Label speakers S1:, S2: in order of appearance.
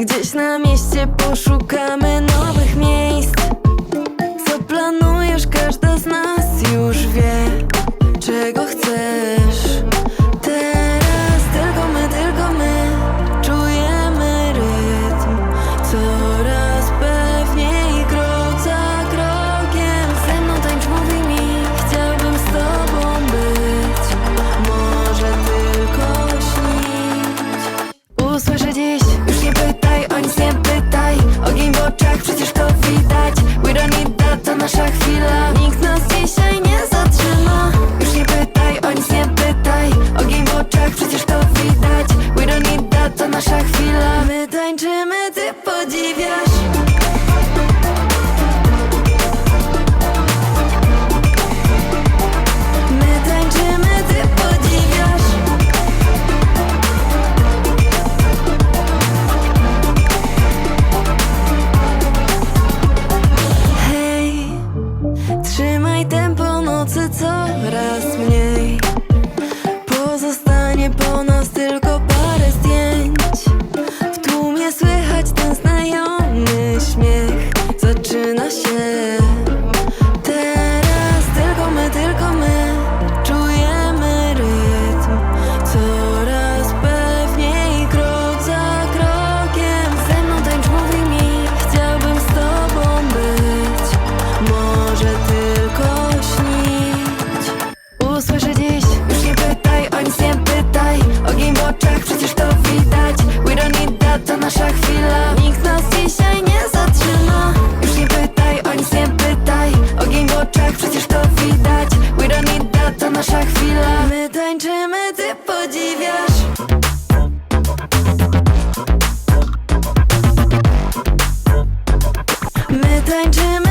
S1: Gdzieś na mieście poszukamy nowych miejsc. Co planujesz, każda z nas już wie Czego chcesz that, nocy coraz mniej. Pozostanie po nas tylko parę zdjęć. W tłumie słychać ten znajomy śmiech. Zaczyna się chwila Nikt nas dzisiaj nie zatrzyma. Już nie pytaj, o nic nie pytaj. Ogień w oczach, przecież to widać. We don't need that, to nasza chwila. My tańczymy, ty podziwiasz. My tańczymy